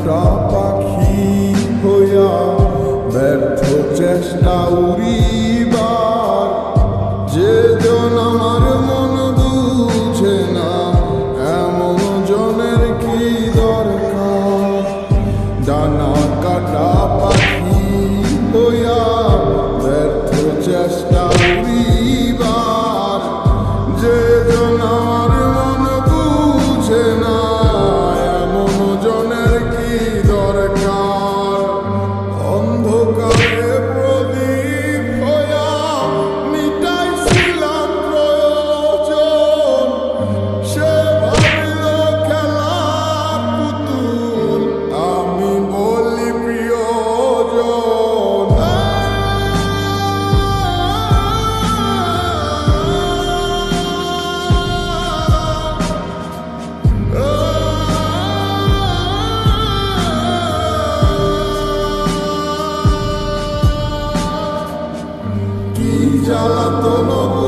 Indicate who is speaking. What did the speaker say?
Speaker 1: একটা পাখি হইয়া ব্যর্থ চেষ্টা উড়িবার। যে জন আমার মন বুঝে না, এমন জনের কি দরকার? ডানা কাটা পাখি হইয়া জ্বালাতন